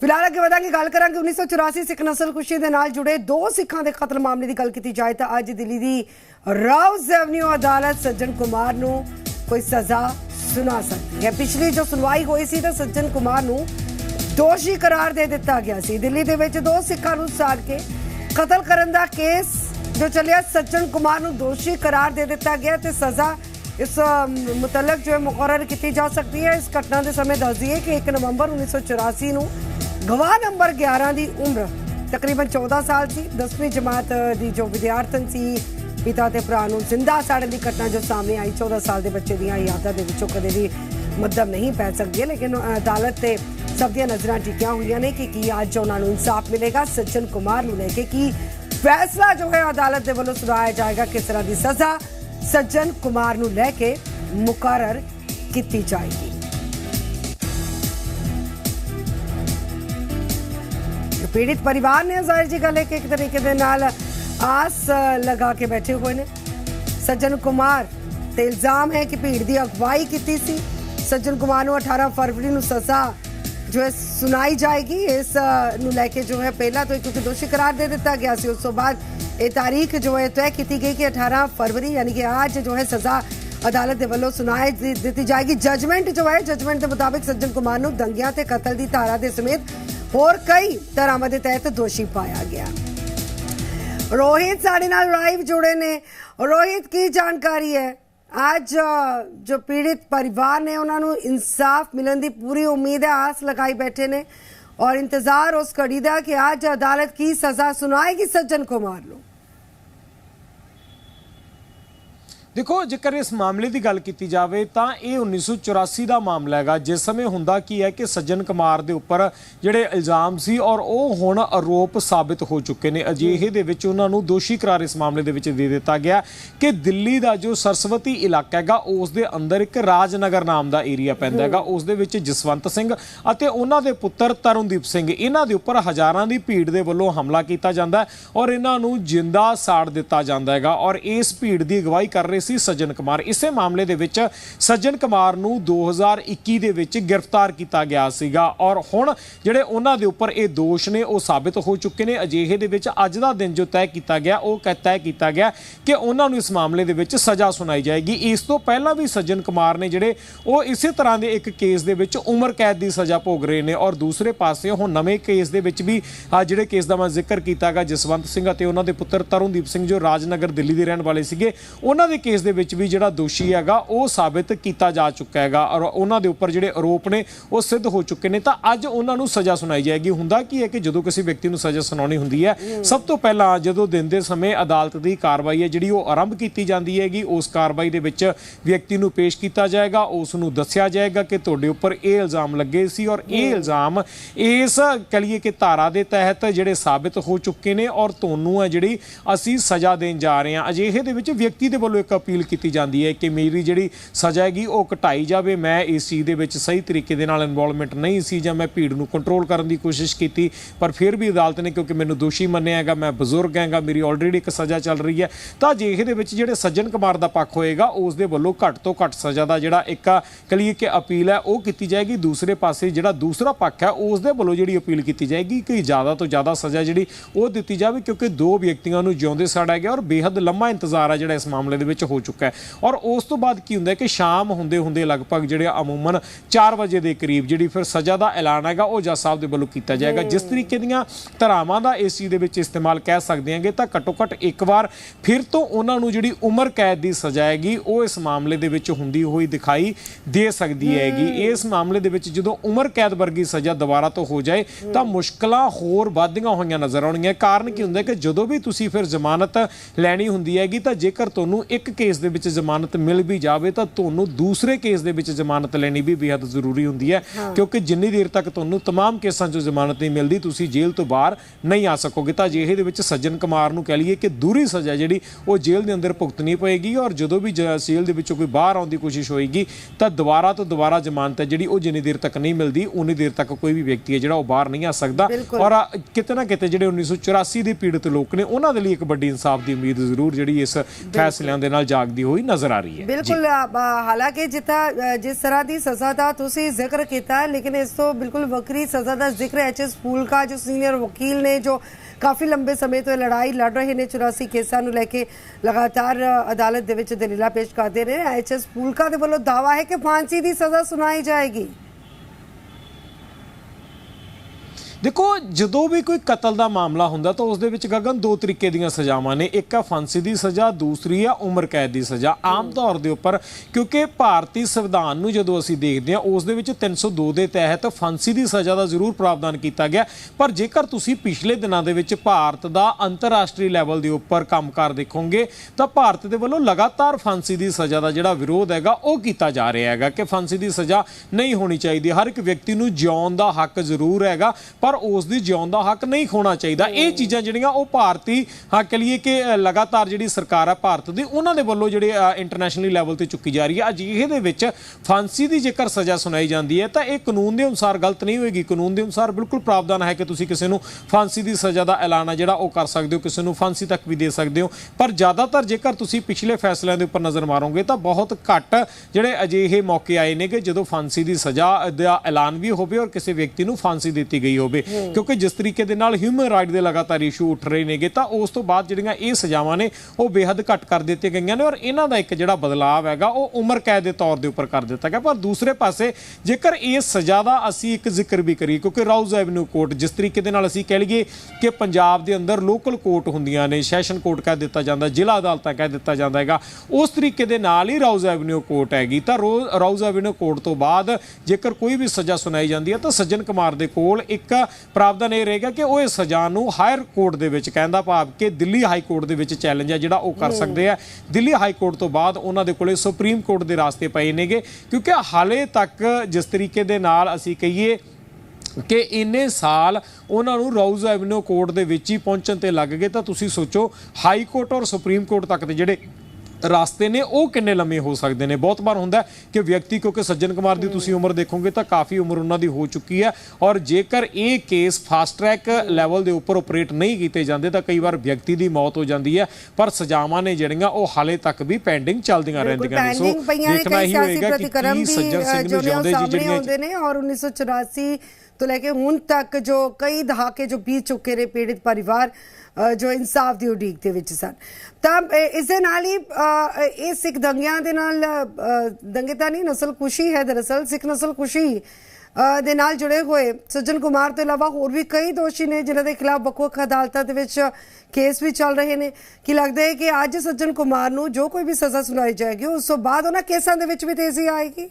ਫਿਲਹਾਲ ਅੱਗੇ ਵਧਾਂਗੇ ਗੱਲ ਕਰਾਂਗੇ 1984 ਸਿੱਖ ਨਸਲ ਕੁਸ਼ੀ ਦੇ ਨਾਲ ਜੁੜੇ ਦੋ ਸਿੱਖਾਂ ਦੇ ਕਤਲ ਮਾਮਲੇ ਦੀ ਗੱਲ ਕੀਤੀ ਜਾਏ ਤਾਂ ਅੱਜ ਦਿੱਲੀ ਦੀ ਰਾਉਜ਼ ਐਵਨਿਊ ਅਦਾਲਤ ਸੱਜਣ ਕੁਮਾਰ ਨੂੰ ਕੋਈ ਸਜ਼ਾ ਸੁਣਾ ਸਕਦੀ ਹੈ। ਪਿਛਲੀ ਜੋ ਸੁਣਵਾਈ ਹੋਈ ਸੀ ਤਾਂ ਸੱਜਣ ਕੁਮਾਰ ਨੂੰ ਦੋਸ਼ੀ ਕਰਾਰ ਦੇ ਦਿੱਤਾ ਗਿਆ ਸੀ। ਦਿੱਲੀ ਦੇ ਵਿੱਚ ਦੋ ਸਿੱਖਾਂ ਨੂੰ ਸਾੜ ਕੇ ਕਤਲ ਕਰਨ ਦਾ ਕੇਸ ਜੋ ਚੱਲਿਆ ਸੱਜਣ ਕੁਮਾਰ ਨੂੰ ਦੋਸ਼ੀ ਕਰਾਰ ਦੇ ਦਿੱਤਾ ਗਿਆ ਤੇ ਸਜ਼ਾ ਇਸ ਅਮ, ਮੁਤਲਕ ਜੋ ਹੈ ਮੁਕਰਰ ਕੀਤੀ ਜਾ ਸਕਦੀ ਹੈ। ਇਸ ਘਟਨਾ ਦੇ ਸਮੇਂ ਦੱਸ ਦਈਏ ਕਿ 1 ਨਵੰਬਰ 1984 ਨੂੰ ਗਵਾਹ ਨੰਬਰ 11 ਦੀ ਉਮਰ, ਤਕਰੀਬਨ 14 ਸਾਲ ਸੀ। 10ਵੀਂ ਜਮਾਤ ਦੀ ਜੋ ਵਿਦਿਆਰਥਣ ਸੀ, ਪਿਤਾ ਤੇ ਭਰਾ ਨੂੰ ਜ਼ਿੰਦਾ ਸਾੜਨ ਦੀ ਘਟਨਾ ਜੋ ਸਾਹਮਣੇ ਆਈ 14 ਸਾਲ ਦੇ ਬੱਚੇ ਦੀਆਂ ਯਾਦਾਂ ਦੇ ਵਿੱਚੋਂ ਕਦੇ ਵੀ ਮੱਧਮ ਨਹੀਂ ਪੈ ਸਕਦੀ ਲੇਕਿਨ ਅਦਾਲਤ ਤੇ ਸਭ ਦੀਆਂ ਨਜ਼ਰਾਂ ਟਿਕੀਆਂ ਹੋਈਆਂ ਨੇ ਕਿ ਕੀ ਅੱਜ ਉਹਨਾਂ ਨੂੰ ਇਨਸਾਫ ਮਿਲੇਗਾ। ਸੱਜਣ ਕੁਮਾਰ ਨੂੰ ਲੈ ਕੇ ਕੀ ਫੈਸਲਾ ਜੋ ਹੈ ਅਦਾਲਤ ਦੇ ਵੱਲੋਂ ਸੁਣਾਇਆ ਜਾਏਗਾ, ਕਿਸ ਤਰ੍ਹਾਂ ਦੀ ਸਜ਼ਾ ਸੱਜਣ ਕੁਮਾਰ ਨੂੰ ਲੈ ਕੇ ਮੁਕਰਰ ਕੀਤੀ ਜਾਏਗੀ। ਪੀੜਿਤ ਪਰਿਵਾਰ ਨੇ ਜ਼ਾਹਿਰ ਜੀ ਗੱਲ ਹੈ ਕਿ ਇੱਕ ਤਰੀਕੇ ਦੇ ਨਾਲ ਆਸ ਲਗਾ ਕੇ ਬੈਠੇ ਹੋਏ ਨੇ। ਸੱਜਣ ਕੁਮਾਰ ਤੇ ਇਲਜ਼ਾਮ ਹੈ ਕਿ ਭੀੜ ਦੀ ਅਗਵਾਈ ਕੀਤੀ ਸੀ। ਸੱਜਣ ਕੁਮਾਰ ਨੂੰ 18 ਫਰਵਰੀ ਨੂੰ ਸਜ਼ਾ ਜੋ ਹੈ ਸੁਣਾਈ ਜਾਏਗੀ। ਇਸ ਨੂੰ ਲੈ ਕੇ ਜੋ ਹੈ ਪਹਿਲਾਂ ਤੋਂ ਕਿਉਂਕਿ ਦੋਸ਼ੀ ਕਰਾਰ ਦੇ ਦਿੱਤਾ ਗਿਆ ਸੀ। ਉਸ ਤੋਂ ਬਾਅਦ ਇਹ ਤਾਰੀਖ ਜੋ ਹੈ ਤੈਅ ਕੀਤੀ ਗਈ ਕਿ 18 ਫਰਵਰੀ ਯਾਨੀ ਕਿ ਅੱਜ ਜੋ ਹੈ ਸਜ਼ਾ ਅਦਾਲਤ ਦੇ ਵੱਲੋਂ ਸੁਣਾਈ ਦਿੱਤੀ ਜਾਏਗੀ। ਜਜਮੈਂਟ ਜੋ ਹੈ ਜਜਮੈਂਟ ਦੇ ਮੁਤਾਬਿਕ ਸੱਜਣ ਕੁਮਾਰ ਨੂੰ ਦੰਗਿਆਂ ਤੇ ਕਤਲ ਦੀ ਧਾਰਾ ਦੇ ਸਮੇਤ ਹੋਰ ਕਈ ਧਾਰਾਵਾਂ ਦੇ ਤਹਿਤ ਦੋਸ਼ੀ ਪਾਇਆ ਗਿਆ। ਰੋਹਿਤ ਸਾਡੇ ਨਾਲ ਲਾਈਵ ਜੁੜੇ ਨੇ। ਰੋਹਿਤ, ਕੀ ਜਾਣਕਾਰੀ ਹੈ? ਅੱਜ ਜੋ ਪੀੜਿਤ ਪਰਿਵਾਰ ਨੇ ਉਹਨਾਂ ਨੂੰ ਇਨਸਾਫ ਮਿਲਣ ਦੀ ਪੂਰੀ ਉਮੀਦ ਹੈ, ਆਸ ਲਗਾਈ ਬੈਠੇ ਨੇ ਔਰ ਇੰਤਜ਼ਾਰ ਉਸ ਘੜੀ ਦਾ ਕਿ ਅੱਜ ਅਦਾਲਤ ਕੀ ਸਜ਼ਾ ਸੁਣਾਏਗੀ, ਸੱਜਣ ਕੁਮਾਰ ਨੂੰ। ਦੇਖੋ, ਜੇਕਰ ਇਸ ਮਾਮਲੇ ਦੀ ਗੱਲ ਕੀਤੀ ਜਾਵੇ, ਤਾਂ ਇਹ 1984 ਦਾ ਮਾਮਲਾ ਹੈਗਾ। ਜਿਸ ਸਮੇਂ ਹੁੰਦਾ ਕੀ ਹੈ ਕਿ ਸੱਜਣ ਕੁਮਾਰ ਦੇ ਉੱਪਰ ਜਿਹੜੇ ਇਲਜ਼ਾਮ ਸੀ ਔਰ ਉਹ ਹੁਣ ਆਰੋਪ ਸਾਬਿਤ ਹੋ ਚੁੱਕੇ ਨੇ। ਅਜਿਹੇ ਦੇ ਵਿੱਚ ਉਹਨਾਂ ਨੂੰ ਦੋਸ਼ੀ ਕਰਾਰ ਇਸ ਮਾਮਲੇ ਦੇ ਵਿੱਚ ਦੇ ਦਿੱਤਾ ਗਿਆ ਕਿ ਦਿੱਲੀ ਦਾ ਜੋ ਸਰਸਵਤੀ ਇਲਾਕਾ ਹੈਗਾ, ਉਸ ਦੇ ਅੰਦਰ ਇੱਕ ਰਾਜਨਗਰ ਨਾਮ ਦਾ ਏਰੀਆ ਪੈਂਦਾ ਹੈਗਾ। ਉਸ ਦੇ ਵਿੱਚ ਜਸਵੰਤ ਸਿੰਘ ਅਤੇ ਉਹਨਾਂ ਦੇ ਪੁੱਤਰ ਤਰੁਣਦੀਪ ਸਿੰਘ। ਇਹਨਾਂ ਦੇ ਉੱਪਰ ਹਜ਼ਾਰਾਂ ਦੀ ਭੀੜ ਦੇ ਵੱਲੋਂ ਹਮਲਾ ਕੀਤਾ ਜਾਂਦਾ ਔਰ ਇਹਨਾਂ ਨੂੰ ਜਿੰਦਾ ਸਾੜ ਦਿੱਤਾ ਜਾਂਦਾ ਹੈਗਾ। ਔਰ ਇਸ ਭੀੜ ਦੀ ਅਗਵਾਈ ਕਰ ਰਹੇ ਸੀ ਸੱਜਣ ਕੁਮਾਰ। ਇਸੇ ਮਾਮਲੇ ਦੇ ਵਿੱਚ ਸੱਜਣ ਕੁਮਾਰ ਨੂੰ 2021 ਦੇ ਵਿੱਚ ਗ੍ਰਿਫਤਾਰ ਕੀਤਾ ਗਿਆ ਸੀਗਾ ਔਰ ਹੁਣ ਜਿਹੜੇ ਉਹਨਾਂ ਦੇ ਉੱਪਰ ਇਹ ਦੋਸ਼ ਨੇ, ਉਹ ਸਾਬਿਤ ਹੋ ਚੁੱਕੇ ਨੇ। ਅਜਿਹੇ ਦੇ ਵਿੱਚ ਅੱਜ ਦਾ ਦਿਨ ਜੋ ਤੈਅ ਕੀਤਾ ਗਿਆ, ਉਹ ਕ- ਤੈਅ ਕੀਤਾ ਗਿਆ ਕਿ ਉਹਨਾਂ ਨੂੰ ਇਸ ਮਾਮਲੇ ਦੇ ਵਿੱਚ ਸਜ਼ਾ ਸੁਣਾਈ ਜਾਏਗੀ। ਇਸ ਤੋਂ ਪਹਿਲਾਂ ਵੀ ਸੱਜਣ ਕੁਮਾਰ ਨੇ ਜਿਹੜੇ, ਉਹ ਇਸੇ ਤਰ੍ਹਾਂ ਦੇ ਇੱਕ ਕੇਸ ਦੇ ਵਿੱਚ ਉਮਰ ਕੈਦ ਦੀ ਸਜ਼ਾ ਭੋਗ ਰਹੇ ਨੇ ਔਰ ਦੂਸਰੇ ਪਾਸੇ ਹੁਣ ਨਵੇਂ ਕੇਸ ਦੇ ਵਿੱਚ ਵੀ ਜਿਹੜੇ ਕੇਸ ਦਾ ਮੈਂ ਜ਼ਿਕਰ ਕੀਤਾਗਾ ਜਸਵੰਤ ਸਿੰਘ ਅਤੇ ਉਹਨਾਂ ਦੇ ਪੁੱਤਰ ਤਰੁਣਦੀਪ ਸਿੰਘ ਜੋ ਰਾਜਨਗਰ ਦਿੱਲੀ ਦੇ ਰਹਿਣ ਵਾਲੇ ਸੀਗੇ, ਉਹਨਾਂ ਦੇ ਕੇਸ ਦੇ ਵਿੱਚ ਵੀ ਜਿਹੜਾ ਦੋਸ਼ੀ ਹੈਗਾ ਉਹ ਸਾਬਿਤ ਕੀਤਾ ਜਾ ਚੁੱਕਾ ਹੈਗਾ ਔਰ ਉਹਨਾਂ ਦੇ ਉੱਪਰ ਜਿਹੜੇ ਆਰੋਪ ਨੇ ਉਹ ਸਿੱਧ ਹੋ ਚੁੱਕੇ ਨੇ। ਤਾਂ ਅੱਜ ਉਹਨਾਂ ਨੂੰ ਸਜ਼ਾ ਸੁਣਾਈ ਜਾਏਗੀ। ਹੁੰਦਾ ਕੀ ਹੈ ਕਿ ਜਦੋਂ ਕਿਸੇ ਵਿਅਕਤੀ ਨੂੰ ਸਜ਼ਾ ਸੁਣਾਉਣੀ ਹੁੰਦੀ ਹੈ ਸਭ ਤੋਂ ਪਹਿਲਾਂ ਜਦੋਂ ਦਿਨ ਦੇ ਸਮੇਂ ਅਦਾਲਤ ਦੀ ਕਾਰਵਾਈ ਹੈ ਜਿਹੜੀ ਉਹ ਆਰੰਭ ਕੀਤੀ ਜਾਂਦੀ ਹੈਗੀ ਉਸ ਕਾਰਵਾਈ ਦੇ ਵਿੱਚ ਵਿਅਕਤੀ ਨੂੰ ਪੇਸ਼ ਕੀਤਾ ਜਾਏਗਾ। ਉਸ ਨੂੰ ਦੱਸਿਆ ਜਾਏਗਾ ਕਿ ਤੁਹਾਡੇ ਉੱਪਰ ਇਹ ਇਲਜ਼ਾਮ ਲੱਗੇ ਸੀ ਔਰ ਇਹ ਇਲਜ਼ਾਮ ਇਸ ਕਲੀਏ ਕਿ ਧਾਰਾ ਦੇ ਤਹਿਤ ਜਿਹੜੇ ਸਾਬਿਤ ਹੋ ਚੁੱਕੇ ਨੇ ਔਰ ਤੁਹਾਨੂੰ ਹੈ ਜਿਹੜੀ ਅਸੀਂ ਸਜ਼ਾ ਦੇਣ ਜਾ ਰਹੇ ਹਾਂ। ਅਜਿਹੇ ਦੇ ਵਿੱਚ ਵਿਅਕਤੀ ਦੇ ਵੱਲੋਂ ਇੱਕ ਅਪੀਲ ਕੀਤੀ ਜਾਂਦੀ ਹੈ ਕਿ ਮੇਰੀ ਜਿਹੜੀ ਸਜ਼ਾ ਹੈਗੀ ਉਹ ਘਟਾਈ ਜਾਵੇ। ਮੈਂ ਇਸ ਚੀਜ਼ ਦੇ ਵਿੱਚ ਸਹੀ ਤਰੀਕੇ ਦੇ ਨਾਲ ਇਨਵੋਲਵਮੈਂਟ ਨਹੀਂ ਸੀ ਜਾਂ ਮੈਂ ਭੀੜ ਨੂੰ ਕੰਟਰੋਲ ਕਰਨ ਦੀ ਕੋਸ਼ਿਸ਼ ਕੀਤੀ, ਪਰ ਫਿਰ ਵੀ ਅਦਾਲਤ ਨੇ ਕਿਉਂਕਿ ਮੈਨੂੰ ਦੋਸ਼ੀ ਮੰਨਿਆ ਹੈਗਾ, ਮੈਂ ਬਜ਼ੁਰਗ ਹੈਗਾ, ਮੇਰੀ ਆਲਰੇਡੀ ਇੱਕ ਸਜ਼ਾ ਚੱਲ ਰਹੀ ਹੈ। ਤਾਂ ਅਜਿਹੇ ਦੇ ਵਿੱਚ ਜਿਹੜੇ ਸੱਜਣ ਕੁਮਾਰ ਦਾ ਪੱਖ ਹੋਏਗਾ, ਉਸ ਦੇ ਵੱਲੋਂ ਘੱਟ ਤੋਂ ਘੱਟ ਸਜ਼ਾ ਦਾ ਜਿਹੜਾ ਇੱਕ ਕਲੀਏ ਕਿ ਅਪੀਲ ਹੈ, ਉਹ ਕੀਤੀ ਜਾਏਗੀ। ਦੂਸਰੇ ਪਾਸੇ ਜਿਹੜਾ ਦੂਸਰਾ ਪੱਖ ਹੈ, ਉਸ ਦੇ ਵੱਲੋਂ ਜਿਹੜੀ ਅਪੀਲ ਕੀਤੀ ਜਾਏਗੀ ਕਿ ਜ਼ਿਆਦਾ ਤੋਂ ਜ਼ਿਆਦਾ ਸਜ਼ਾ ਜਿਹੜੀ, ਉਹ ਦਿੱਤੀ ਜਾਵੇ ਕਿਉਂਕਿ ਦੋ ਵਿਅਕਤੀਆਂ ਨੂੰ ਜਿਉਂਦੇ ਸਾੜਿਆ ਗਿਆ ਔਰ ਬੇਹੱਦ ਲੰਮਾ ਇੰਤਜ਼ਾਰ ਹੈ ਜਿਹੜਾ ਇਸ ਮਾਮਲੇ ਦੇ ਵਿੱਚ ਹੋ ਚੁੱਕਾ ਹੈ। ਔਰ ਉਸ ਤੋਂ ਬਾਅਦ ਕੀ ਹੁੰਦਾ ਹੈ ਕਿ ਸ਼ਾਮ ਹੁੰਦੇ ਹੁੰਦੇ ਲਗਭਗ ਜਿਹੜੇ ਅਮੂਮਨ 4 ਵਜੇ ਦੇ ਕਰੀਬ ਜਿਹੜੀ ਫਿਰ ਸਜ਼ਾ ਦਾ ਐਲਾਨ ਹੈਗਾ ਉਹ ਜੱਜ ਸਾਹਿਬ ਦੇ ਵੱਲੋਂ ਕੀਤਾ ਜਾਏਗਾ। ਜਿਸ ਤਰੀਕੇ ਦੀਆਂ ਧਾਰਾਵਾਂ ਦਾ ਚੀਜ਼ ਦੇ ਵਿੱਚ ਇਸਤੇਮਾਲ ਕਹਿ ਸਕਦੇ ਹਾਂਗੇ ਤਾਂ ਘੱਟੋ ਘੱਟ ਇੱਕ ਵਾਰ ਫਿਰ ਤੋਂ ਉਹਨਾਂ ਨੂੰ ਜਿਹੜੀ ਉਮਰ ਕੈਦ ਦੀ ਸਜ਼ਾ ਹੈਗੀ ਉਹ ਇਸ ਮਾਮਲੇ ਦੇ ਵਿੱਚ ਹੁੰਦੀ ਹੋਈ ਦਿਖਾਈ ਦੇ ਸਕਦੀ ਹੈਗੀ। ਇਸ ਮਾਮਲੇ ਦੇ ਵਿੱਚ ਜਦੋਂ ਉਮਰ ਕੈਦ ਵਰਗੀ ਸਜ਼ਾ ਦੁਬਾਰਾ ਤੋਂ ਹੋ ਜਾਏ ਤਾਂ ਮੁਸ਼ਕਲਾਂ ਹੋਰ ਵੱਧਦੀਆਂ ਹੋਈਆਂ ਨਜ਼ਰ ਆਉਣਗੀਆਂ। ਕਾਰਨ ਕੀ ਹੁੰਦਾ ਹੈ ਕਿ ਜਦੋਂ ਵੀ ਤੁਸੀਂ ਫਿਰ ਜ਼ਮਾਨਤ ਲੈਣੀ ਹੁੰਦੀ ਹੈਗੀ ਤਾਂ ਜੇਕਰ ਤੁਹਾਨੂੰ ਇੱਕ ਕੇਸ ਦੇ ਵਿੱਚ ਜ਼ਮਾਨਤ ਮਿਲ ਵੀ ਜਾਵੇ ਤਾਂ ਤੁਹਾਨੂੰ ਦੂਸਰੇ ਕੇਸ ਦੇ ਵਿੱਚ ਜ਼ਮਾਨਤ ਲੈਣੀ ਵੀ ਬੇहद ਜ਼ਰੂਰੀ ਹੁੰਦੀ ਹੈ ਕਿਉਂਕਿ ਜਿੰਨੀ ਦੇਰ ਤੱਕ ਤੁਹਾਨੂੰ ਤਮਾਮ ਕੇਸਾਂ 'ਚੋਂ ਜ਼ਮਾਨਤ ਨਹੀਂ ਮਿਲਦੀ ਤੁਸੀਂ ਜੇਲ੍ਹ ਤੋਂ ਬਾਹਰ ਨਹੀਂ ਆ ਸਕੋਗੇ। ਤਾਂ ਜਿਹੇ ਦੇ ਵਿੱਚ ਸੱਜਣ ਕੁਮਾਰ ਨੂੰ ਕਹਿ ਲਈਏ ਕਿ ਦੂਰੀ ਸਜ਼ਾ ਜਿਹੜੀ ਉਹ ਜੇਲ੍ਹ ਦੇ ਅੰਦਰ ਭੁਗਤਣੀ ਪਏਗੀ ਔਰ ਜਦੋਂ ਵੀ ਜੇਲ੍ਹ ਦੇ ਵਿੱਚੋਂ ਕੋਈ ਬਾਹਰ ਆਉਣ ਦੀ ਕੋਸ਼ਿਸ਼ ਹੋਏਗੀ ਤਾਂ ਦੁਬਾਰਾ ਤੋਂ ਦੁਬਾਰਾ ਜ਼ਮਾਨਤ ਹੈ ਜਿਹੜੀ ਉਹ ਜਿੰਨੀ ਦੇਰ ਤੱਕ ਨਹੀਂ ਮਿਲਦੀ ਉਨੀ ਦੇਰ ਤੱਕ ਕੋਈ ਵੀ ਵਿਅਕਤੀ ਹੈ ਜਿਹੜਾ ਉਹ ਬਾਹਰ ਨਹੀਂ ਆ ਸਕਦਾ। ਔਰ ਕਿਤੇ ਨਾ ਕਿਤੇ ਜਿਹੜੇ 1984 ਦੇ ਪੀੜਤ ਲੋਕ ਨੇ ਉਹਨਾਂ ਦੇ ਲਈ ਇੱਕ ਵੱਡੀ ਇਨਸਾਫ ਦੀ ਉਮੀਦ ਜ਼ਰੂਰ ਜਿਹੜੀ ਇਸ ਫੈਸਲਿਆਂ ਦੇ ਨਾਲ ਜਾਗਦੀ ਹੋਈ ਨਜ਼ਰ ਆ ਰਹੀ ਹੈ। ਬਿਲਕੁਲ ਹਾਲਾਂਕਿ ਜਿੱਤਾ ਜਿਸ ਤਰ੍ਹਾਂ ਦੀ ਸਜ਼ਾ ਦਾ ਤੁਸੀਂ ਜ਼ਿਕਰ ਕੀਤਾ ਲੇਕਿਨ ਇਸ ਤੋਂ ਬਿਲਕੁਲ ਵੱਖਰੀ ਸਜ਼ਾ ਦਾ ਜ਼ਿਕਰ ਐਚਐਸ ਫੂਲਕਾ ਜੋ ਸੀਨੀਅਰ ਵਕੀਲ ਨੇ ਜੋ ਕਾਫੀ ਲੰਬੇ ਸਮੇਂ ਤੋਂ ਲੜਾਈ ਲੜ ਰਹੇ ਨੇ 84 ਕੇਸਾਂ ਨੂੰ ਲੈ ਕੇ ਲਗਾਤਾਰ ਅਦਾਲਤ ਦੇ ਵਿੱਚ ਦਲੀਲਾਂ ਪੇਸ਼ ਕਰਦੇ ਨੇ। ਐਚਐਸ ਫੂਲਕਾ ਦੇ ਵੱਲੋਂ ਦਾਵਾ ਹੈ ਕਿ ਫਾਂਸੀ ਦੀ ਸਜ਼ਾ ਸੁਣਾਈ ਜਾਏਗੀ। ਦੇਖੋ ਜਦੋਂ ਵੀ ਕੋਈ ਕਤਲ ਦਾ ਮਾਮਲਾ ਹੁੰਦਾ ਤਾਂ ਉਸ ਦੇ ਵਿੱਚ ਗਗਨ ਦੋ ਤਰੀਕੇ ਦੀਆਂ ਸਜ਼ਾਵਾਂ ਨੇ। ਇੱਕ ਆ ਫਾਂਸੀ ਦੀ ਸਜ਼ਾ ਦੂਸਰੀ ਆ ਉਮਰ ਕੈਦ ਦੀ ਸਜ਼ਾ। ਆਮ ਤੌਰ ਦੇ ਉੱਪਰ ਕਿਉਂਕਿ ਭਾਰਤੀ ਸੰਵਿਧਾਨ ਨੂੰ ਜਦੋਂ ਅਸੀਂ ਦੇਖਦੇ ਹਾਂ ਉਸ ਦੇ ਵਿੱਚ 302 ਦੇ ਤਹਿਤ ਫਾਂਸੀ ਦੀ ਸਜ਼ਾ ਦਾ ਜ਼ਰੂਰ ਪ੍ਰਾਵਧਾਨ ਕੀਤਾ ਗਿਆ। ਪਰ ਜੇਕਰ ਤੁਸੀਂ ਪਿਛਲੇ ਦਿਨਾਂ ਦੇ ਵਿੱਚ ਭਾਰਤ ਦਾ ਅੰਤਰਰਾਸ਼ਟਰੀ ਲੈਵਲ ਦੇ ਉੱਪਰ ਕੰਮਕਾਰ ਦੇਖੋਗੇ ਤਾਂ ਭਾਰਤ ਦੇ ਵੱਲੋਂ ਲਗਾਤਾਰ ਫਾਂਸੀ ਦੀ ਸਜ਼ਾ ਦਾ ਜਿਹੜਾ ਵਿਰੋਧ ਹੈਗਾ ਉਹ ਕੀਤਾ ਜਾ ਰਿਹਾ ਹੈਗਾ ਕਿ ਫਾਂਸੀ ਦੀ ਸਜ਼ਾ ਨਹੀਂ ਹੋਣੀ ਚਾਹੀਦੀ। ਹਰ ਇੱਕ ਵਿਅਕਤੀ ਨੂੰ ਜਿਉਣ ਦਾ ਹੱਕ ਜ਼ਰੂਰ ਹੈਗਾ ਪਰ ਉਸ ਦੀ ਜਿਉਣ ਦਾ ਹੱਕ ਨਹੀਂ ਖੋਣਾ ਚਾਹੀਦਾ। ਇਹ ਚੀਜ਼ਾਂ ਜਿਹੜੀਆਂ ਉਹ ਭਾਰਤੀ ਹਾਂ ਕਹ ਲਈਏ ਕਿ ਲਗਾਤਾਰ ਜਿਹੜੀ ਸਰਕਾਰ ਹੈ ਭਾਰਤ ਦੀ ਉਹਨਾਂ ਦੇ ਵੱਲੋਂ ਜਿਹੜੇ ਇੰਟਰਨੈਸ਼ਨਲੀ ਲੈਵਲ ਤੇ ਚੁੱਕੀ ਜਾ ਰਹੀ ਹੈ। ਅਜਿਹੇ ਦੇ ਵਿੱਚ ਫਾਂਸੀ ਦੀ ਜੇਕਰ ਸਜ਼ਾ ਸੁਣਾਈ ਜਾਂਦੀ ਹੈ ਤਾਂ ਇਹ ਕਾਨੂੰਨ ਦੇ ਅਨੁਸਾਰ ਗਲਤ ਨਹੀਂ ਹੋਏਗੀ। ਕਾਨੂੰਨ ਦੇ ਅਨੁਸਾਰ ਬਿਲਕੁਲ ਪ੍ਰਾਵਧਾਨ ਹੈ ਕਿ ਤੁਸੀਂ ਕਿਸੇ ਨੂੰ ਫਾਂਸੀ ਦੀ ਸਜ਼ਾ ਦਾ ਐਲਾਨ ਹੈ ਜਿਹੜਾ ਉਹ ਕਰ ਸਕਦੇ ਹੋ ਕਿਸੇ ਨੂੰ ਫਾਂਸੀ ਤੱਕ ਵੀ ਦੇ ਸਕਦੇ ਹੋ। ਪਰ ਜ਼ਿਆਦਾਤਰ ਜੇਕਰ ਤੁਸੀਂ ਪਿਛਲੇ ਫੈਸਲਿਆਂ ਦੇ ਉੱਪਰ ਨਜ਼ਰ ਮਾਰੋਗੇ ਤਾਂ ਬਹੁਤ ਘੱਟ ਜਿਹੜੇ ਅਜਿਹੇ ਮੌਕੇ ਆਏ ਨੇ ਕਿ ਜਦੋਂ ਫਾਂਸੀ ਦੀ ਸਜ਼ਾ ਦਾ ਐਲਾਨ ਵੀ ਹੋਵੇ ਔਰ ਕਿਸੇ ਵਿਅਕਤੀ ਨੂੰ ਫਾਂਸੀ ਦਿੱਤੀ ਗਈ ਹੋਵੇ। ਕਿਉਂਕਿ ਜਿਸ ਤਰੀਕੇ ਦੇ ਨਾਲ ਹਿਊਮਨ ਰਾਈਟ ਦੇ ਲਗਾਤਾਰ ਇਸ਼ੂ ਉੱਠ ਰਹੇ ਨੇਗੇ, ਤਾਂ ਉਸ ਤੋਂ ਬਾਅਦ ਜਿਹੜੀਆਂ ਇਹ ਸਜ਼ਾਵਾਂ ਨੇ, ਉਹ ਬੇਹੱਦ ਘੱਟ ਕਰ ਦਿੱਤੀਆਂ ਗਈਆਂ ਨੇ ਔਰ ਇਹਨਾਂ ਦਾ ਇੱਕ ਜਿਹੜਾ ਬਦਲਾਅ ਹੈਗਾ, ਉਹ ਉਮਰ ਕੈਦ ਦੇ ਤੌਰ ਦੇ ਉੱਪਰ ਕਰ ਦਿੱਤਾ ਗਿਆ। ਪਰ ਦੂਸਰੇ ਪਾਸੇ, ਜੇਕਰ ਇਹ ਸਜ਼ਾ ਦਾ ਅਸੀਂ ਇੱਕ ਜ਼ਿਕਰ ਵੀ ਕਰੀਏ, ਕਿਉਂਕਿ ਰਾਉਜ਼ ਐਵਨਿਊ ਕੋਰਟ ਜਿਸ ਤਰੀਕੇ ਦੇ ਨਾਲ ਅਸੀਂ ਕਹਿ ਲਈਏ ਕਿ ਪੰਜਾਬ ਦੇ ਅੰਦਰ ਲੋਕਲ ਕੋਰਟ ਹੁੰਦੀਆਂ ਨੇ ਸੈਸ਼ਨ ਕੋਰਟ ਕਹਿ ਦਿੱਤਾ ਜਾਂਦਾ, ਜ਼ਿਲ੍ਹਾ ਅਦਾਲਤਾਂ ਕਹਿ ਦਿੱਤਾ ਜਾਂਦਾ ਹੈਗਾ, ਉਸ ਤਰੀਕੇ ਦੇ ਨਾਲ ਹੀ ਰਾਉਜ਼ ਐਵਨਿਊ ਕੋਰਟ ਹੈਗੀ। ਤਾਂ ਰੋ- ਰਾਉਜ਼ ਐਵਨਿਊ ਕੋਰਟ ਤੋਂ ਬਾਅਦ ਜੇਕਰ ਕੋਈ ਵੀ ਸਜ਼ਾ ਸੁਣਾਈ ਜਾਂਦੀ ਹੈ, ਤਾਂ ਸੱਜਣ ਕੁਮਾਰ ਦੇ ਕੋਲ ਇੱਕ ਪ੍ਰਾਵਧਾਨ ਇਹ ਰਹੇਗਾ ਕਿ ਉਹ ਇਹ ਸਜ਼ਾ ਨੂੰ ਹਾਇਰ ਕੋਰਟ ਦੇ ਵਿੱਚ ਕਹਿੰਦਾ ਭਾਵ ਕਿ ਦਿੱਲੀ ਹਾਈ ਕੋਰਟ ਦੇ ਵਿੱਚ ਚੈਲੰਜ ਹੈ ਜਿਹੜਾ ਉਹ ਕਰ ਸਕਦੇ ਆ। ਦਿੱਲੀ ਹਾਈ ਕੋਰਟ ਤੋਂ ਬਾਅਦ ਉਹਨਾਂ ਦੇ ਕੋਲੇ ਸੁਪਰੀਮ ਕੋਰਟ ਦੇ ਰਾਸਤੇ ਪਏ ਨੇਗੇ। ਕਿਉਂਕਿ ਹਾਲੇ ਤੱਕ ਜਿਸ ਤਰੀਕੇ ਦੇ ਨਾਲ ਅਸੀਂ ਕਹੀਏ ਕਿ ਇੰਨੇ ਸਾਲ ਉਹਨਾਂ ਨੂੰ ਰਾਉਜ਼ ਐਵਨਿਊ ਕੋਰਟ ਦੇ ਵਿੱਚ ਹੀ ਪਹੁੰਚਣ ਤੇ ਲੱਗ ਗਏ ਤਾਂ ਤੁਸੀਂ ਸੋਚੋ ਹਾਈ ਕੋਰਟ ਔਰ ਸੁਪਰੀਮ ਕੋਰਟ ਤੱਕ ਦੇ ਜਿਹੜੇ ਰਾਸਤੇ ਨੇ ਉਹ ਕਿੰਨੇ ਲੰਮੇ ਹੋ ਸਕਦੇ ਨੇ? ਬਹੁਤ ਵਾਰ ਹੁੰਦਾ ਕਿ ਵਿਅਕਤੀ ਕਿਉਂਕਿ ਸੱਜਣ ਕੁਮਾਰ ਦੀ ਤੁਸੀਂ ਉਮਰ ਦੇਖੋਗੇ ਤਾਂ ਕਾਫੀ ਉਮਰ ਉਹਨਾਂ ਦੀ ਹੋ ਚੁੱਕੀ ਹੈ ਔਰ ਜੇਕਰ ਇਹ ਕੇਸ ਫਾਸਟ ਟਰੈਕ ਲੈਵਲ ਦੇ ਉੱਪਰ ਆਪਰੇਟ ਨਹੀਂ ਕੀਤੇ ਜਾਂਦੇ ਤਾਂ ਕਈ ਵਾਰ ਵਿਅਕਤੀ ਦੀ ਮੌਤ ਹੋ ਜਾਂਦੀ ਹੈ। ਪਰ ਸਜ਼ਾਵਾਂ ਨੇ ਜਿਹੜੀਆਂ ਉਹ ਹਾਲੇ ਤੱਕ ਵੀ ਪੈਂਡਿੰਗ ਚੱਲਦੀਆਂ ਰਹਿੰਦੀਆਂ ਨੇ। ਸੋ ਦੇਖਣਾ ਹੀ ਹੋਏਗਾ ਕਿ ਕੀ ਸੱਜਣ ਸਿੰਘ ਨੂੰ ਜਿਉਂਦੇ ਜੀ ਜਿਹੜੀਆਂ ਨੇ ਔਰ 1984 ਤੋਂ ਲੈ ਕੇ ਹੁਣ ਤੱਕ ਜੋ ਕਈ ਦਹਾਕੇ ਜੋ ਬੀਤ ਚੁੱਕੇ ਨੇ ਪੀੜਿਤ ਪਰਿਵਾਰ ਜੋ ਇਨਸਾਫ ਦੀ ਉਡੀਕ ਦੇ ਵਿੱਚ ਸਨ। ਤਾਂ ਇਸ ਦੇ ਨਾਲ ਹੀ ਇਹ ਸਿੱਖ ਦੰਗਿਆਂ ਦੇ ਨਾਲ ਦੰਗੇ ਤਾਂ ਨਹੀਂ, ਨਸਲ ਕੁਸ਼ੀ ਹੈ ਦਰਅਸਲ। ਸਿੱਖ ਨਸਲ ਕੁਸ਼ੀ ਦੇ ਨਾਲ ਜੁੜੇ ਹੋਏ ਸੱਜਣ ਕੁਮਾਰ ਤੋਂ ਇਲਾਵਾ ਹੋਰ ਵੀ ਕਈ ਦੋਸ਼ੀ ਨੇ, ਜਿਨ੍ਹਾਂ ਦੇ ਖਿਲਾਫ ਵੱਖ-ਵੱਖ ਅਦਾਲਤਾਂ ਦੇ ਵਿੱਚ ਕੇਸ ਵੀ ਚੱਲ ਰਹੇ ਨੇ। ਕੀ ਲੱਗਦਾ ਹੈ ਕਿ ਅੱਜ ਸੱਜਣ ਕੁਮਾਰ ਨੂੰ ਜੋ ਕੋਈ ਵੀ ਸਜ਼ਾ ਸੁਣਾਈ ਜਾਏਗੀ, ਉਸ ਤੋਂ ਬਾਅਦ ਉਹਨਾਂ ਕੇਸਾਂ ਦੇ ਵਿੱਚ ਵੀ ਤੇਜ਼ੀ ਆਏਗੀ?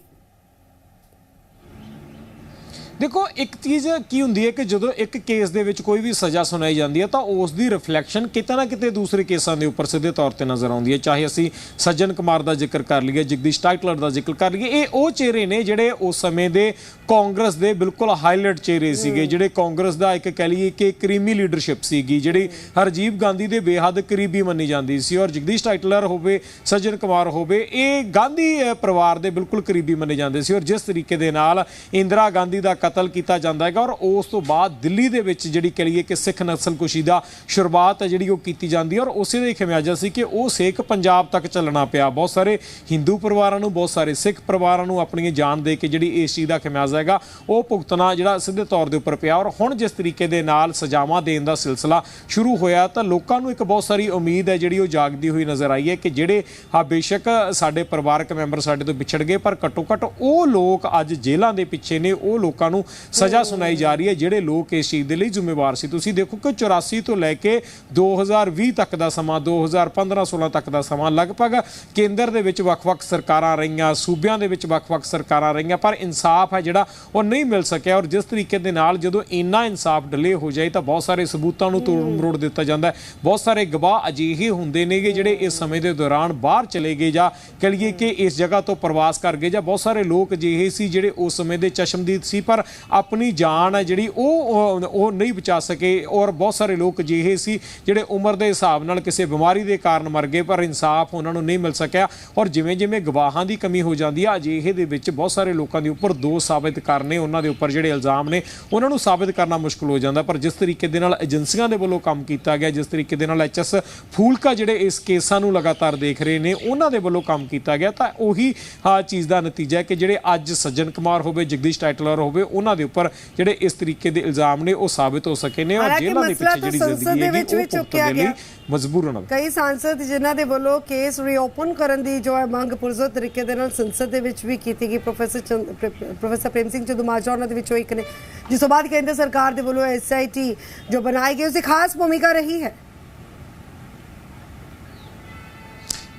ਦੇਖੋ ਇੱਕ ਚੀਜ਼ ਕੀ ਹੁੰਦੀ ਹੈ ਕਿ ਜਦੋਂ ਇੱਕ ਕੇਸ ਦੇ ਵਿੱਚ ਕੋਈ ਵੀ ਸਜ਼ਾ ਸੁਣਾਈ ਜਾਂਦੀ ਹੈ ਤਾਂ ਉਸ ਦੀ ਰਿਫਲੈਕਸ਼ਨ ਕਿਤੇ ਨਾ ਕਿਤੇ ਦੂਸਰੇ ਕੇਸਾਂ ਦੇ ਉੱਪਰ ਸਿੱਧੇ ਤੌਰ ਤੇ ਨਜ਼ਰ ਆਉਂਦੀ ਹੈ। ਚਾਹੇ ਅਸੀਂ ਸੱਜਣ ਕੁਮਾਰ ਦਾ ਜ਼ਿਕਰ ਕਰ ਲਈਏ ਜਗਦੀਸ਼ ਟਾਈਟਲਰ ਦਾ ਜ਼ਿਕਰ ਕਰ ਲਈਏ ਇਹ ਉਹ ਚਿਹਰੇ ਨੇ ਜਿਹੜੇ ਉਸ ਸਮੇਂ ਦੇ ਕਾਂਗਰਸ ਦੇ ਬਿਲਕੁਲ ਹਾਈਲਾਈਟ ਚਿਹਰੇ ਸੀਗੇ ਜਿਹੜੇ ਕਾਂਗਰਸ ਦਾ ਇੱਕ ਕਹਿ ਲਈਏ ਕਿ ਕਰੀਮੀ ਲੀਡਰਸ਼ਿਪ ਸੀਗੀ ਜਿਹੜੀ ਹਰਜੀਵ ਗਾਂਧੀ ਦੇ ਬੇਹੱਦ ਕਰੀਬੀ ਮੰਨੀ ਜਾਂਦੀ ਸੀ ਔਰ ਜਗਦੀਸ਼ ਟਾਈਟਲਰ ਹੋਵੇ ਸੱਜਣ ਕੁਮਾਰ ਹੋਵੇ ਇਹ ਗਾਂਧੀ ਪਰਿਵਾਰ ਦੇ ਬਿਲਕੁਲ ਕਰੀਬੀ ਮੰਨੇ ਜਾਂਦੇ ਸੀ ਔਰ ਜਿਸ ਤਰੀਕੇ ਦੇ ਨਾਲ ਇੰਦਰਾ ਗਾਂਧੀ ਦਾ ਕਤਲ ਕੀਤਾ ਜਾਂਦਾ ਹੈਗਾ ਔਰ ਉਸ ਤੋਂ ਬਾਅਦ ਦਿੱਲੀ ਦੇ ਵਿੱਚ ਜਿਹੜੀ ਕਹਿ ਲਈਏ ਕਿ ਸਿੱਖ ਨਸਲਕੁਸ਼ੀ ਦਾ ਸ਼ੁਰੂਆਤ ਹੈ ਜਿਹੜੀ ਉਹ ਕੀਤੀ ਜਾਂਦੀ ਹੈ ਔਰ ਉਸੇ ਦਾ ਹੀ ਖਮਿਆਜਾ ਸੀ ਕਿ ਉਹ ਸੇਖ ਪੰਜਾਬ ਤੱਕ ਚੱਲਣਾ ਪਿਆ। ਬਹੁਤ ਸਾਰੇ ਹਿੰਦੂ ਪਰਿਵਾਰਾਂ ਨੂੰ, ਬਹੁਤ ਸਾਰੇ ਸਿੱਖ ਪਰਿਵਾਰਾਂ ਨੂੰ ਆਪਣੀ ਜਾਨ ਦੇ ਕੇ ਜਿਹੜੀ ਇਸ ਚੀਜ਼ ਦਾ ਖਮਿਆਜਾ ਹੈਗਾ, ਉਹ ਭੁਗਤਣਾ ਜਿਹੜਾ ਸਿੱਧੇ ਤੌਰ ਦੇ ਉੱਪਰ ਪਿਆ। ਔਰ ਹੁਣ ਜਿਸ ਤਰੀਕੇ ਦੇ ਨਾਲ ਸਜ਼ਾਵਾਂ ਦੇਣ ਦਾ ਸਿਲਸਿਲਾ ਸ਼ੁਰੂ ਹੋਇਆ ਤਾਂ ਲੋਕਾਂ ਨੂੰ ਇੱਕ ਬਹੁਤ ਸਾਰੀ ਉਮੀਦ ਹੈ ਜਿਹੜੀ ਉਹ ਜਾਗਦੀ ਹੋਈ ਨਜ਼ਰ ਆਈ ਹੈ ਕਿ ਜਿਹੜੇ ਹਾਂ ਬੇਸ਼ੱਕ ਸਾਡੇ ਪਰਿਵਾਰਕ ਮੈਂਬਰ ਸਾਡੇ ਤੋਂ ਵਿਛੜ ਗਏ, ਪਰ ਘੱਟੋ ਘੱਟ ਉਹ ਲੋਕ ਅੱਜ ਜੇਲ੍ਹਾਂ ਦੇ ਪਿੱਛੇ ਨੇ, ਉਹ ਲੋਕਾਂ ਨੂੰ ਸਜ਼ਾ ਸੁਣਾਈ ਜਾ ਰਹੀ ਹੈ ਜਿਹੜੇ ਲੋਕ ਇਸ ਚੀਜ਼ ਦੇ ਲਈ ਜ਼ਿੰਮੇਵਾਰ ਸੀ। ਤੁਸੀਂ ਦੇਖੋ ਕਿ 84 ਤੋਂ ਲੈ ਕੇ 2020 ਤੱਕ ਦਾ ਸਮਾਂ 2015-16 ਤੱਕ ਦਾ ਸਮਾਂ ਲਗਭਗ ਕੇਂਦਰ ਦੇ ਵਿੱਚ ਵੱਖ-ਵੱਖ ਸਰਕਾਰਾਂ ਰਹੀਆਂ ਸੂਬਿਆਂ ਦੇ ਵਿੱਚ ਵੱਖ-ਵੱਖ ਸਰਕਾਰਾਂ ਰਹੀਆਂ ਪਰ ਇਨਸਾਫ ਹੈ ਜਿਹੜਾ ਉਹ ਨਹੀਂ ਮਿਲ ਸਕਿਆ ਔਰ ਜਿਸ ਤਰੀਕੇ ਦੇ ਨਾਲ ਜਦੋਂ ਇੰਨਾ ਇਨਸਾਫ ਡਿਲੇ ਹੋ ਜਾਏ ਤਾਂ ਬਹੁਤ ਸਾਰੇ ਸਬੂਤਾਂ ਨੂੰ ਤੋੜ ਮਰੋੜ ਦਿੱਤਾ ਜਾਂਦਾ ਹੈ। ਬਹੁਤ ਸਾਰੇ ਗਵਾਹ ਅਜਿਹੇ ਹੁੰਦੇ ਨੇਗੇ ਜਿਹੜੇ ਇਸ ਸਮੇਂ ਦੇ ਦੌਰਾਨ ਬਾਹਰ ਚਲੇ ਗਏ ਜਾਂ ਕਹ ਲਈਏ ਕਿ ਇਸ ਜਗ੍ਹਾ ਤੋਂ ਪ੍ਰਵਾਸ ਕਰ ਗਏ ਜਾਂ ਬਹੁਤ ਸਾਰੇ ਲੋਕ ਅਜਿਹੇ ਸੀ ਜਿਹੜੇ ਉਸ ਸਮੇਂ ਦੇ ਚਸ਼ਮਦੀਦ ਸੀ ਪਰ ਆਪਣੀ ਜਾਨ ਹੈ ਜਿਹੜੀ ਉਹ ਉਹ ਨਹੀਂ ਬਚਾ ਸਕੇ ਔਰ ਬਹੁਤ ਸਾਰੇ ਲੋਕ ਅਜਿਹੇ ਸੀ ਜਿਹੜੇ ਉਮਰ ਦੇ ਹਿਸਾਬ ਨਾਲ ਕਿਸੇ ਬਿਮਾਰੀ ਦੇ ਕਾਰਨ ਮਰ ਗਏ, ਪਰ ਇਨਸਾਫ ਉਹਨਾਂ ਨੂੰ ਨਹੀਂ ਮਿਲ ਸਕਿਆ ਔਰ ਜਿਵੇਂ ਜਿਵੇਂ ਗਵਾਹਾਂ ਦੀ ਕਮੀ ਹੋ ਜਾਂਦੀ ਆ, ਅਜਿਹੇ ਦੇ ਵਿੱਚ ਬਹੁਤ ਸਾਰੇ ਲੋਕਾਂ ਦੇ ਉੱਪਰ ਦੋਸ਼ ਸਾਬਿਤ ਕਰਨੇ ਉਹਨਾਂ ਦੇ ਉੱਪਰ ਜਿਹੜੇ ਇਲਜ਼ਾਮ ਨੇ, ਉਹਨਾਂ ਨੂੰ ਸਾਬਿਤ ਕਰਨਾ ਮੁਸ਼ਕਲ ਹੋ ਜਾਂਦਾ। ਪਰ ਜਿਸ ਤਰੀਕੇ ਦੇ ਨਾਲ ਏਜੰਸੀਆਂ ਦੇ ਵੱਲੋਂ ਕੰਮ ਕੀਤਾ ਗਿਆ, ਜਿਸ ਤਰੀਕੇ ਦੇ ਨਾਲ ਐਚਐਸ ਫੂਲਕਾ ਜਿਹੜੇ ਇਸ ਕੇਸਾਂ ਨੂੰ ਲਗਾਤਾਰ ਦੇਖ ਰਹੇ ਨੇ, ਉਹਨਾਂ ਦੇ ਵੱਲੋਂ ਕੰਮ ਕੀਤਾ ਗਿਆ, ਤਾਂ ਉਹੀ ਆ ਚੀਜ਼ ਦਾ ਨਤੀਜਾ ਹੈ ਕਿ ਜਿਹੜੇ ਅੱਜ ਸੱਜਣ ਕੁਮਾਰ ਹੋਵੇ, ਜਗਦੀਸ਼ ਟਾਈਟਲਰ ਹੋਵੇ ਉਹਨਾਂ ਦੇ ਉੱਪਰ ਜਿਹੜੇ ਇਸ ਤਰੀਕੇ ਦੇ ਇਲਜ਼ਾਮ ਨੇ ਉਹ ਸਾਬਿਤ ਹੋ ਸਕੇ ਨੇ ਔਰ ਜੇਲ੍ਹਾਂ ਦੇ ਪਿੱਛੇ ਜਿਹੜੀ ਜ਼ਿੰਦਗੀ ਹੈ ਉਹ ਚੁੱਕਿਆ ਗਿਆ। ਮਜਬੂਰ ਹੋਣਾ। ਕਈ ਸਾਂਸਦ ਜਿਨ੍ਹਾਂ ਦੇ ਵੱਲੋਂ ਕੇਸ ਰੀਓਪਨ ਕਰਨ ਦੀ ਜੋ ਹੈ ਮੰਗ ਪੁਰਜ਼ੋਰ ਤਰੀਕੇ ਦੇ ਨਾਲ ਸੰਸਦ ਦੇ ਵਿੱਚ ਵੀ ਕੀਤੀ ਗਈ। ਪ੍ਰੋਫੈਸਰ ਪ੍ਰੋਫੈਸਰ ਪ੍ਰੇਮ ਸਿੰਘ ਚੰਦੂਮਾਜਰਾ ਉਹਨਾਂ ਦੇ ਵਿੱਚੋਂ ਇੱਕ ਨੇ। ਜਿਸ ਤੋਂ ਬਾਅਦ ਕੇਂਦਰ ਸਰਕਾਰ ਦੇ ਵੱਲੋਂ ਐਸਆਈਟੀ ਜੋ ਬਣਾਈ ਗਈ ਉਸ ਦੀ ਖਾਸ ਭੂਮਿਕਾ ਰਹੀ ਹੈ।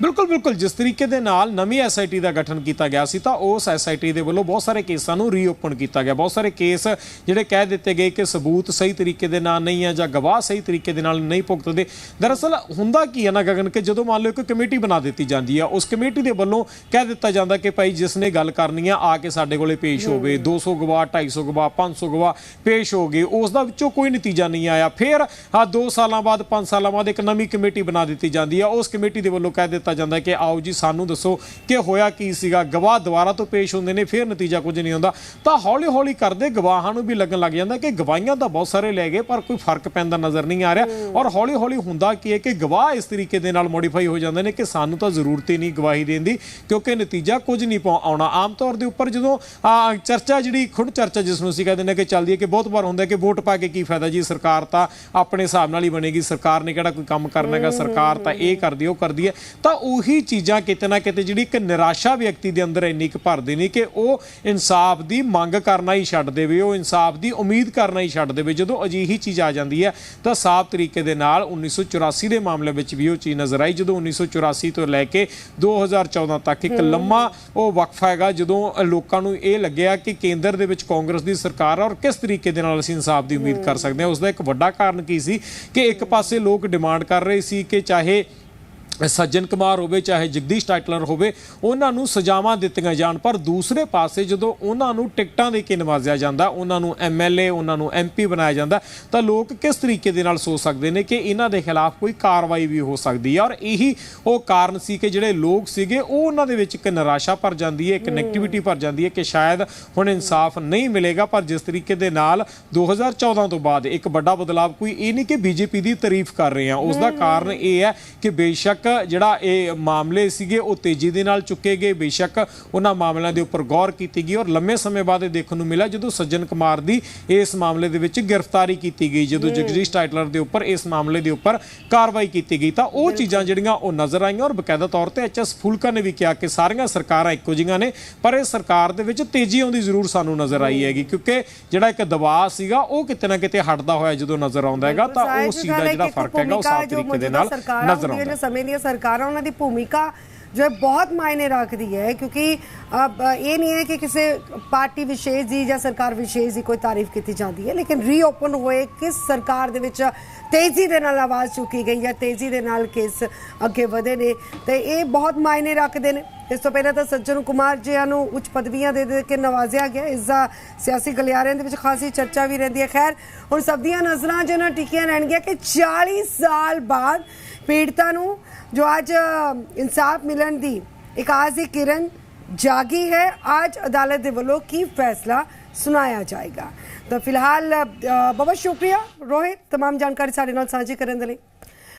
ਬਿਲਕੁਲ ਬਿਲਕੁਲ। ਜਿਸ ਤਰੀਕੇ ਦੇ ਨਾਲ ਨਵੀਂ ਐਸਆਈਟੀ ਦਾ ਗਠਨ ਕੀਤਾ ਗਿਆ ਸੀ ਤਾਂ ਉਸ ਐਸਆਈਟੀ ਦੇ ਵੱਲੋਂ ਬਹੁਤ ਸਾਰੇ ਕੇਸਾਂ ਨੂੰ ਰੀਓਪਨ ਕੀਤਾ ਗਿਆ। ਬਹੁਤ ਸਾਰੇ ਕੇਸ ਜਿਹੜੇ ਕਹਿ ਦਿੱਤੇ ਗਏ ਕਿ ਸਬੂਤ ਸਹੀ ਤਰੀਕੇ ਦੇ ਨਾਲ ਨਹੀਂ ਹੈ ਜਾਂ ਗਵਾਹ ਸਹੀ ਤਰੀਕੇ ਦੇ ਨਾਲ ਨਹੀਂ ਭੁਗਤਦੇ। ਦਰਅਸਲ ਹੁੰਦਾ ਕੀ ਹੈ ਨਾ ਗਗਨ ਕਿ ਜਦੋਂ ਮੰਨ ਲਓ ਇੱਕ ਕਮੇਟੀ ਬਣਾ ਦਿੱਤੀ ਜਾਂਦੀ ਆ ਉਸ ਕਮੇਟੀ ਦੇ ਵੱਲੋਂ ਕਹਿ ਦਿੱਤਾ ਜਾਂਦਾ ਕਿ ਭਾਈ ਜਿਸ ਨੇ ਗੱਲ ਕਰਨੀ ਆ ਆ ਕੇ ਸਾਡੇ ਕੋਲੇ ਪੇਸ਼ ਹੋਵੇ। 200 ਗਵਾਹ 250 ਗਵਾਹ 500 ਗਵਾਹ ਪੇਸ਼ ਹੋ ਗਏ। ਉਸ ਦਾ ਵਿੱਚੋਂ ਕੋਈ ਨਤੀਜਾ ਨਹੀਂ ਆਇਆ। ਫਿਰ ਆ 2 ਸਾਲਾਂ ਬਾਅਦ 5 ਸਾਲਾਂ ਬਾਅਦ ਇੱਕ ਨਵੀਂ ਕਮੇਟੀ ਬਣਾ ਦਿੱਤੀ ਜਾਂਦੀ ਆ। ਉਸ ਕਮੇਟੀ ਦੇ ਵੱਲੋਂ ਕਹਿ ਦਿੱਤਾ ਜਾਂਦਾ ਕਿ ਆਓ ਜੀ ਸਾਨੂੰ ਦੱਸੋ ਕਿ ਹੋਇਆ ਕੀ ਸੀਗਾ? ਗਵਾਹ ਦੁਬਾਰਾ ਤੋਂ ਪੇਸ਼ ਹੁੰਦੇ ਨੇ ਫਿਰ ਨਤੀਜਾ ਕੁਝ ਨਹੀਂ ਹੁੰਦਾ। ਤਾਂ ਹੌਲੀ ਹੌਲੀ ਕਰਦੇ ਗਵਾਹਾਂ ਨੂੰ ਵੀ ਲੱਗਣ ਲੱਗ ਜਾਂਦਾ ਕਿ ਗਵਾਹੀਆਂ ਤਾਂ ਬਹੁਤ ਸਾਰੇ ਲੈ ਗਏ ਪਰ ਕੋਈ ਫ਼ਰਕ ਪੈਂਦਾ ਨਜ਼ਰ ਨਹੀਂ ਆ ਰਿਹਾ। ਔਰ ਹੌਲੀ ਹੌਲੀ ਹੁੰਦਾ ਕੀ ਹੈ ਕਿ ਗਵਾਹ ਇਸ ਤਰੀਕੇ ਦੇ ਨਾਲ ਮੋਡੀਫਾਈ ਹੋ ਜਾਂਦੇ ਨੇ ਕਿ ਸਾਨੂੰ ਤਾਂ ਜ਼ਰੂਰਤ ਹੀ ਨਹੀਂ ਗਵਾਹੀ ਦੇਣ ਦੀ ਕਿਉਂਕਿ ਨਤੀਜਾ ਕੁਝ ਨਹੀਂ ਆਉਣਾ। ਆਮ ਤੌਰ ਦੇ ਉੱਪਰ ਜਦੋਂ ਆ, ਚਰਚਾ ਜਿਹੜੀ ਖੁਦ ਚਰਚਾ ਜਿਸ ਨੂੰ ਅਸੀਂ ਕਹਿੰਦੇ ਨੇ ਕਿ ਚੱਲਦੀ ਹੈ ਕਿ ਬਹੁਤ ਵਾਰ ਹੁੰਦਾ ਕਿ ਵੋਟ ਪਾ ਕੇ ਕੀ ਫਾਇਦਾ ਜੀ? ਸਰਕਾਰ ਤਾਂ ਆਪਣੇ ਹਿਸਾਬ ਨਾਲ ਹੀ ਬਣੇਗੀ। ਸਰਕਾਰ ਨੇ ਕਿਹੜਾ ਕੋਈ ਕੰਮ ਕਰਨਾ ਹੈਗਾ? ਸਰਕਾਰ ਤਾਂ ਇਹ ਕਰਦੀ ਉਹ ਕਰਦੀ ਹੈ। ਤਾਂ ਉਹੀ ਚੀਜ਼ਾਂ ਕਿਤੇ ਨਾ ਕਿਤੇ ਜਿਹੜੀ ਇੱਕ ਨਿਰਾਸ਼ਾ ਵਿਅਕਤੀ ਦੇ ਅੰਦਰ ਇੰਨੀ ਕੁ ਭਰਦੀ ਨਹੀਂ ਕਿ ਉਹ ਇਨਸਾਫ ਦੀ ਮੰਗ ਕਰਨਾ ਹੀ ਛੱਡ ਦੇਵੇ ਉਹ ਇਨਸਾਫ ਦੀ ਉਮੀਦ ਕਰਨਾ ਹੀ ਛੱਡ ਦੇਵੇ। ਜਦੋਂ ਅਜਿਹੀ ਚੀਜ਼ ਆ ਜਾਂਦੀ ਹੈ ਤਾਂ ਸਾਫ਼ ਤਰੀਕੇ ਦੇ ਨਾਲ 1984 ਦੇ ਮਾਮਲੇ ਵਿੱਚ ਵੀ ਉਹ ਚੀਜ਼ ਨਜ਼ਰ ਆਈ। ਜਦੋਂ 1984 ਤੋਂ ਲੈ ਕੇ 2014 ਤੱਕ ਇੱਕ ਲੰਮਾ ਉਹ ਵਕਫਾ ਹੈਗਾ ਜਦੋਂ ਲੋਕਾਂ ਨੂੰ ਇਹ ਲੱਗਿਆ ਕਿ ਕੇਂਦਰ ਦੇ ਵਿੱਚ ਕਾਂਗਰਸ ਦੀ ਸਰਕਾਰ ਹੈ ਔਰ ਕਿਸ ਤਰੀਕੇ ਦੇ ਨਾਲ ਅਸੀਂ ਇਨਸਾਫ ਦੀ ਉਮੀਦ ਕਰ ਸਕਦੇ ਹਾਂ ਉਸ ਦਾ ਇੱਕ ਵੱਡਾ ਕਾਰਨ ਕੀ ਸੀ ਕਿ ਇੱਕ ਪਾਸੇ ਲੋਕ ਡਿਮਾਂਡ ਕਰ ਰਹੇ ਸੀ ਕਿ ਚਾਹੇ ਸੱਜਣ ਕੁਮਾਰ ਹੋਵੇ ਚਾਹੇ ਜਗਦੀਸ਼ ਟਾਈਟਲਰ ਹੋਵੇ ਉਹਨਾਂ ਨੂੰ ਸਜ਼ਾਵਾਂ ਦਿੱਤੀਆਂ ਜਾਣ ਪਰ ਦੂਸਰੇ ਪਾਸੇ ਜਦੋਂ ਉਹਨਾਂ ਨੂੰ ਟਿਕਟਾਂ ਦੇ ਕੇ ਨਵਾਜ਼ਿਆ ਜਾਂਦਾ ਉਹਨਾਂ ਨੂੰ ਐਮਐਲਏ ਉਹਨਾਂ ਨੂੰ ਐਮਪੀ ਬਣਾਇਆ ਜਾਂਦਾ ਤਾਂ ਲੋਕ ਕਿਸ ਤਰੀਕੇ ਦੇ ਨਾਲ ਸੋਚ ਸਕਦੇ ਨੇ ਕਿ ਇਹਨਾਂ ਦੇ ਖਿਲਾਫ ਕੋਈ ਕਾਰਵਾਈ ਵੀ ਹੋ ਸਕਦੀ ਹੈ? ਔਰ ਇਹੀ ਉਹ ਕਾਰਨ ਸੀ ਕਿ ਜਿਹੜੇ ਲੋਕ ਸੀਗੇ ਉਹ ਉਹਨਾਂ ਦੇ ਵਿੱਚ ਇੱਕ ਨਿਰਾਸ਼ਾ ਭਰ ਜਾਂਦੀ ਹੈ ਇੱਕ ਨੈਗੇਟਿਵਿਟੀ ਭਰ ਜਾਂਦੀ ਹੈ ਕਿ ਸ਼ਾਇਦ ਹੁਣ ਇਨਸਾਫ ਨਹੀਂ ਮਿਲੇਗਾ ਪਰ ਜਿਸ ਤਰੀਕੇ ਦੇ ਨਾਲ 2014 ਤੋਂ ਬਾਅਦ ਇੱਕ ਵੱਡਾ ਬਦਲਾਅ ਕੋਈ ਇਹ ਨਹੀਂ ਕਿ ਬੀਜੇਪੀ ਦੀ ਤਾਰੀਫ ਕਰ ਰਹੇ ਆ ਉਸ ਦਾ ਕਾਰਨ ਇਹ ਹੈ ਕਿ ਬੇਸ਼ੱਕ ਜਿਹੜਾ ਇਹ ਮਾਮਲੇ ਸੀਗੇ ਉਹ ਤੇਜ਼ੀ ਦੇ ਨਾਲ ਚੁੱਕੇ ਗਏ ਬੇਸ਼ੱਕ ਉਹਨਾਂ ਮਾਮਲਿਆਂ ਦੇ ਉੱਪਰ ਗੌਰ ਕੀਤੀ ਗਈ ਔਰ ਲੰਮੇ ਸਮੇਂ ਬਾਅਦ ਇਹ ਦੇਖਣ ਨੂੰ ਮਿਲਿਆ ਜਦੋਂ ਸੱਜਣ ਕੁਮਾਰ ਦੀ ਇਸ ਮਾਮਲੇ ਦੇ ਵਿੱਚ ਗ੍ਰਿਫਤਾਰੀ ਕੀਤੀ ਗਈ ਜਦੋਂ ਜਗਦੀਸ਼ ਟਾਈਟਲਰ ਦੇ ਉੱਪਰ ਇਸ ਮਾਮਲੇ ਦੇ ਉੱਪਰ ਕਾਰਵਾਈ ਕੀਤੀ ਗਈ। ਤਾਂ ਉਹ ਚੀਜ਼ਾਂ ਜਿਹੜੀਆਂ ਉਹ ਨਜ਼ਰ ਆਈਆਂ ਔਰ ਬਕਾਇਦਾ ਤੌਰ ਤੇ ਐਚਐਸ ਫੂਲਕਾ ਨੇ ਵੀ ਕਿਹਾ ਕਿ ਸਾਰੀਆਂ ਸਰਕਾਰਾਂ ਇੱਕੋ ਜਿਹੀਆਂ ਨੇ ਪਰ ਇਹ ਸਰਕਾਰ ਦੇ ਵਿੱਚ ਤੇਜ਼ੀ ਆਉਂਦੀ ਜ਼ਰੂਰ ਸਾਨੂੰ ਨਜ਼ਰ ਆਈ ਹੈਗੀ ਕਿਉਂਕਿ ਜਿਹੜਾ ਇੱਕ ਦਬਾਅ ਸੀਗਾ ਉਹ ਕਿਤੇ ਨਾ ਕਿਤੇ ਹਟਦਾ ਹੋਇਆ ਜਦੋਂ ਨਜ਼ਰ ਆਉਂਦਾ ਹੈਗਾ ਤਾਂ ਚੀਜ਼ ਦਾ ਜਿਹੜਾ ਫ਼ਰਕ ਹੈਗਾ ਉਹ ਸਾਫ਼ ਤਰੀਕੇ ਦੇ ਨਾਲ ਨਜ਼ਰ ਆਉਂਦਾ ਨੇ ਸਮੇਂ ਸਰਕਾਰਾਂ ਉਹਨਾਂ ਦੀ ਭੂਮਿਕਾ ਜੋ ਹੈ ਬਹੁਤ ਮਾਇਨੇ ਰੱਖਦੀ ਹੈ, ਕਿਉਂਕਿ ਇਹ ਨਹੀਂ ਹੈ ਕਿ ਕਿਸੇ ਪਾਰਟੀ ਵਿਸ਼ੇਸ਼ ਦੀ ਜਾਂ ਸਰਕਾਰ ਵਿਸ਼ੇਸ਼ ਦੀ ਕੋਈ ਤਾਰੀਫ ਕੀਤੀ ਜਾਂਦੀ ਹੈ, ਲੇਕਿਨ ਰੀਓਪਨ ਹੋਏ ਕਿਸ ਸਰਕਾਰ ਦੇ ਵਿੱਚ ਤੇਜ਼ੀ ਦੇ ਨਾਲ ਆਵਾਜ਼ ਚੁੱਕੀ ਗਈ ਜਾਂ ਤੇਜ਼ੀ ਦੇ ਨਾਲ ਕੇਸ ਅੱਗੇ ਵਧੇ ਨੇ, ਤੇ ਇਹ ਬਹੁਤ ਮਾਇਨੇ ਰੱਖਦੇ ਨੇ। ਇਸ ਤੋਂ ਪਹਿਲਾਂ ਤਾਂ ਸੱਜਣ ਕੁਮਾਰ ਜੀ ਨੂੰ ਉੱਚ ਪਦਵੀਆਂ ਦੇ ਦੇ ਕੇ ਨਵਾਜ਼ਿਆ ਗਿਆ ਇਸ ਦਾ ਸਿਆਸੀ ਗਲਿਆਰਿਆਂ ਦੇ ਵਿੱਚ ਖਾਸੀ ਚਰਚਾ ਵੀ ਰਹਿੰਦੀ ਹੈ ਖੈਰ ਹੁਣ ਸਭ ਦੀਆਂ ਨਜ਼ਰਾਂ ਜਿਹਨਾਂ ਟਿਕੀਆਂ ਰਹਿਣਗੀਆਂ ਕਿ 40 ਸਾਲ ਬਾਅਦ ਪੀੜਤਾ ਨੂੰ ਜੋ ਅੱਜ ਇਨਸਾਫ ਮਿਲਣ ਦੀ ਇੱਕ ਆਸ ਦੀ ਕਿਰਨ ਜਾਗੀ ਹੈ ਅੱਜ ਅਦਾਲਤ ਦੇ ਵੱਲੋਂ ਕੀ ਫੈਸਲਾ ਸੁਣਾਇਆ ਜਾਏਗਾ ਤਾਂ ਫਿਲਹਾਲ ਅ, ਬਹੁਤ ਸ਼ੁਕਰੀਆ ਰੋਹਿਤ तमाम ਜਾਣਕਾਰੀ ਸਾਡੇ ਨਾਲ ਸਾਂਝੀ ਕਰਨ ਦੇ ਲਈ